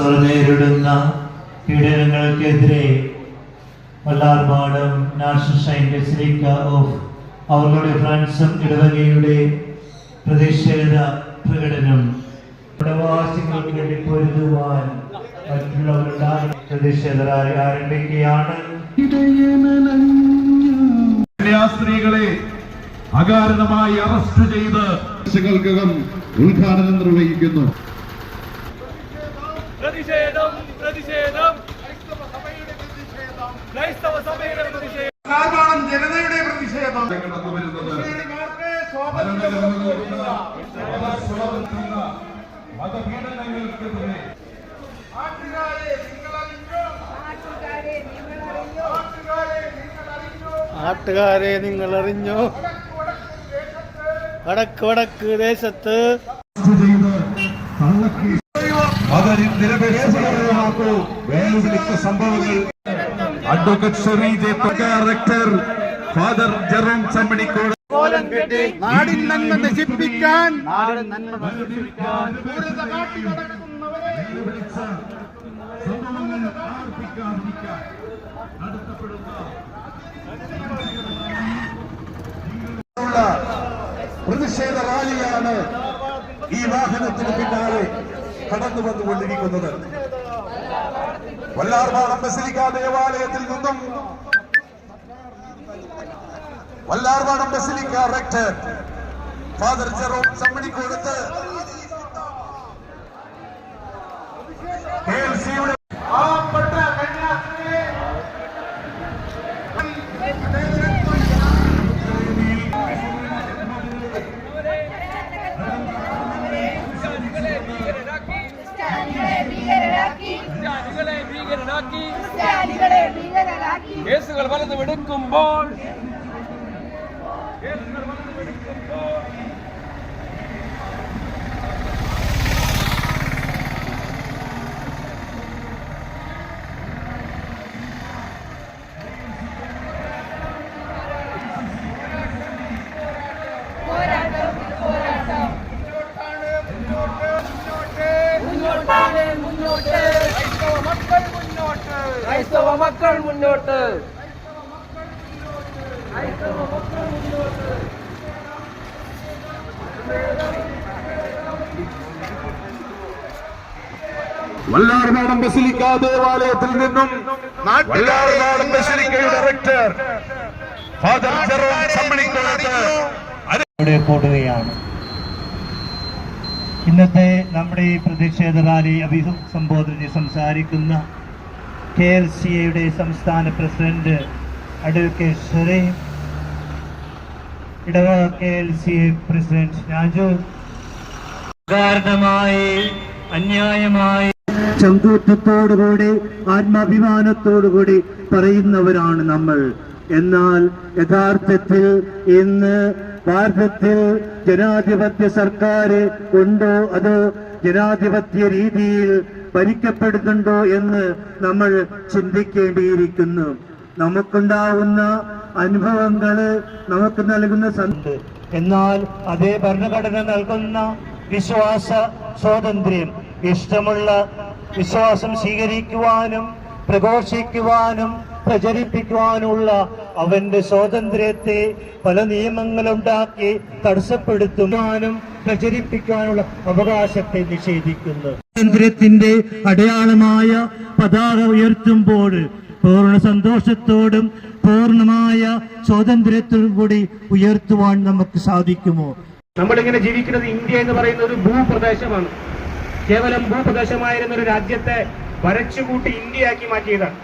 അവർ നേരിടുന്ന പീഡനങ്ങൾക്കെതിരെ Vallarpadam national science league of അവരുടെ ഫ്രാൻസും ഇടവകയുടെ പ്രതിഷേധ പ്രകടനം. പ്രവാസികൾക്ക് വേണ്ടി പൊരുതുവാൻ മറ്റുള്ളവരുടെ പ്രതിഷേധരായി ആരംഭിക്കുകയാണ്. സ്ത്രീകളെ അകാരണമായി അറസ്റ്റ് ചെയ്ത് ഉദ്ഘാടനം നിർവഹിക്കുന്നു. പ്രതിഷേധം പ്രതിഷേധം. ക്രൈസ്തവ സഭയുടെ പ്രതിഷേധം. ജനതയുടെ പ്രതിഷേധം. മതപീഡനങ്ങൾക്കെതിരെ നാട്ടുകാരെ നിങ്ങൾ അറിഞ്ഞോ വടക്ക് വടക്ക് ദേശത്ത് സംഭവങ്ങൾ. Advocate Sherry J rector father Jerome Chammanikode നാടിൻ നന്മ നശിപ്പിക്കാൻ സംഭവങ്ങൾ ആർപ്പിക്കാതിരിക്കാൻ നടത്തപ്പെടുന്ന പ്രതിഷേധ റാലിയാണ് ഈ വാഹനത്തിന് പിന്നാലെ കടന്നു വന്നുകൊണ്ടിരിക്കുന്നത്. ദേവാലയത്തിൽ നിന്നും Vallarpadam basilica rector father Jerome Chammanikodath. K L പാവപ്പെട്ട இயேசுகள் வலது விடுக்கும் போல் மக்கள் முன்னோட்டு. വല്ലാർനാടൻ ബസിലിക്ക ദേവാലയത്തിൽ നിന്നും വല്ലാർനാടൻ ബസിലിക്കയുടെ ഡയറക്ടർ ഫാദർ ജെറോം സമ്മണിക്കുന്നത് കൂടുകയാണ് ഇന്നത്തെ നമ്മുടെ ഈ പ്രതിഷേധ റാലി അഭിസംബോധന ചെയ്ത് സംസാരിക്കുന്ന കെ എൽ സി എയുടെ സംസ്ഥാന പ്രസിഡന്റ് അഡ്വക്കേറ്റ് സുരേം ഇടവക K L C president Raju. കാരണമായി അന്യായമായി. ചങ്കൂറ്റത്തോടുകൂടി ആത്മാഭിമാനത്തോടുകൂടി പറയുന്നവരാണ് നമ്മൾ. എന്നാൽ യഥാർത്ഥത്തിൽ ഇന്ന് ഭാരതത്തിൽ ജനാധിപത്യ സർക്കാർ ഉണ്ടോ അതോ ജനാധിപത്യ രീതിയിൽ ഭരിക്കപ്പെടുന്നുണ്ടോ എന്ന് നമ്മൾ ചിന്തിക്കേണ്ടിയിരിക്കുന്നു. നമുക്കുണ്ടാവുന്ന അനുഭവങ്ങൾ നമുക്ക് നൽകുന്ന എന്നാൽ അതേ ഭരണഘടന നൽകുന്ന വിശ്വാസ സ്വാതന്ത്ര്യം ഇഷ്ടമുള്ള വിശ്വാസം സ്വീകരിക്കുവാനും പ്രഘോഷിക്കുവാനും പ്രചരിപ്പിക്കുവാനുള്ള അവന്റെ സ്വാതന്ത്ര്യത്തെ പല നിയമങ്ങളുണ്ടാക്കി തടസ്സപ്പെടുത്തുവാനും പ്രചരിപ്പിക്കാനുള്ള അവകാശത്തെ നിഷേധിക്കുന്നു. സ്വാതന്ത്ര്യത്തിന്റെ അടയാളമായ പതാക ഉയർത്തുമ്പോൾ പൂർണ സന്തോഷത്തോടും പൂർണമായ സ്വാതന്ത്ര്യത്തോടും കൂടി ഉയർത്തുവാൻ നമുക്ക് സാധിക്കുമോ? നമ്മളിങ്ങനെ ജീവിക്കുന്നത് ഇന്ത്യ എന്ന് പറയുന്ന ഒരു ഭൂപ്രദേശമാണ്. കേവലം ഭൂപ്രദേശമായിരുന്ന ഒരു രാജ്യത്തെ വരച്ചുകൂട്ടി ഇന്ത്യയാക്കി മാറ്റിയതാണ്.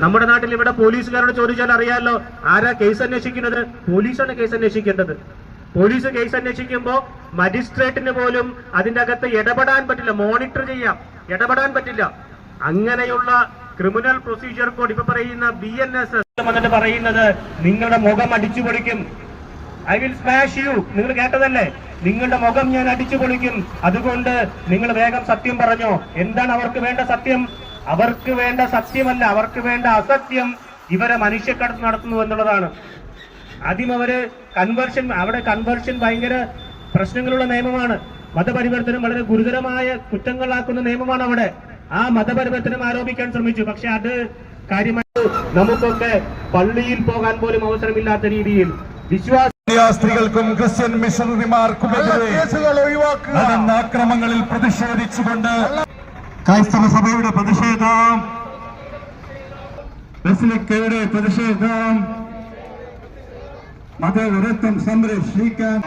നമ്മുടെ നാട്ടിൽ ഇവിടെ പോലീസുകാരോട് ചോദിച്ചാൽ അറിയാമല്ലോ ആരാ കേസ് അന്വേഷിക്കുന്നത്? പോലീസാണ് കേസ് അന്വേഷിക്കേണ്ടത്. പോലീസ് കേസ് അന്വേഷിക്കുമ്പോൾ മജിസ്ട്രേറ്റിന് പോലും അതിന്റെ അകത്ത് ഇടപെടാൻ പറ്റില്ല മോണിറ്റർ ചെയ്യാം. ഇടപെടാൻ പറ്റില്ല. അങ്ങനെയുള്ള ക്രിമിനൽ പ്രൊസീജിയർ കോഡ് ഇപ്പൊ പറയുന്ന ബി എൻ എസ് എസ് വന്നിട്ട് പറയുന്നത് നിങ്ങളുടെ മുഖം അടിച്ചു പൊളിക്കും. ഐ വിൽ സ്മാഷ് യു നിങ്ങൾ കേട്ടതല്ലേ? നിങ്ങളുടെ മുഖം ഞാൻ അടിച്ചു പൊളിക്കും. അതുകൊണ്ട് നിങ്ങൾ വേഗം സത്യം പറഞ്ഞോ. എന്താണ് അവർക്ക് വേണ്ട സത്യം? അവർക്ക് വേണ്ട സത്യമല്ല അവർക്ക് വേണ്ട അസത്യം ഇവരെ മനുഷ്യക്കടത്ത് നടത്തുന്നു എന്നുള്ളതാണ്. ആദ്യം അവർ കൺവേർഷൻ അവിടെ കൺവേർഷൻ ഭയങ്കര പ്രശ്നങ്ങളുള്ള നിയമമാണ്. മതപരിവർത്തനം വളരെ ഗുരുതരമായ കുറ്റങ്ങളാക്കുന്ന നിയമമാണ് അവിടെ. ആ മതപരിവർത്തനം ആരോപിക്കാൻ ശ്രമിച്ചു. പക്ഷെ അത് കാര്യമായി നമുക്കൊക്കെ പള്ളിയിൽ പോകാൻ പോലും അവസരമില്ലാത്ത രീതിയിൽ വിശ്വാസ സ്ത്രീകൾക്കും ക്രിസ്ത്യൻ മിഷണറിമാർക്കും നടന്ന അക്രമങ്ങളിൽ പ്രതിഷേധിച്ചുകൊണ്ട് ക്രൈസ്തവ സഭയുടെ പ്രതിഷേധം. ബസിലിക്കയുടെ പ്രതിഷേധം. മതവിരുദ്ധം സംരക്ഷിക്കാൻ.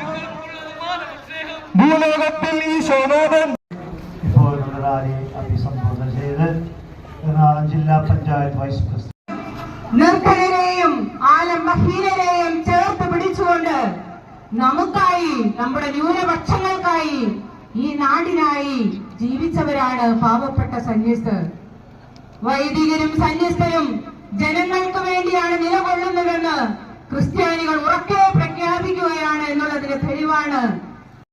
ഭൂലോകത്തിൽ ഈ ഇപ്പോൾ നമ്മുടെ അഭിസംബോധന ചെയ്ത് എറണാകുളം ജില്ലാ പഞ്ചായത്ത് വൈസ് പ്രസിഡന്റ്. നിർധനരെയും ആലംബഹീനരെയും ചേർത്ത് പിടിച്ചുകൊണ്ട് നമുക്കായി നമ്മുടെ ന്യൂനപക്ഷങ്ങൾക്കായി ഈ നാടിനായി ജീവിച്ചവരാണ് പാവപ്പെട്ട സന്യസ്തർ. വൈദികരും സന്യസ്തരും ജനങ്ങൾക്ക് വേണ്ടിയാണ് നിലകൊള്ളുന്നതെന്ന് ക്രിസ്ത്യാനികൾ ഉറക്കെ പ്രഖ്യാപിക്കുകയാണ് എന്നുള്ളതിന്റെ തെളിവാണ്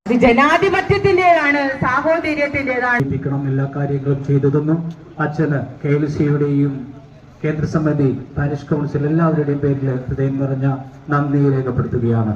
ജനാധിപത്യത്തിന്റേതാണ് സാഹോദര്യത്തിന്റേതാണ് എല്ലാ കാര്യങ്ങളും ചെയ്തതെന്നും തന്നു അച്ഛന് കെ എൽ സിയുടെയും കേന്ദ്ര സമിതി പാരിഷ് കൗൺസിൽ എല്ലാവരുടെയും പേരിൽ ഹൃദയം നിറഞ്ഞ നന്ദി രേഖപ്പെടുത്തുകയാണ്.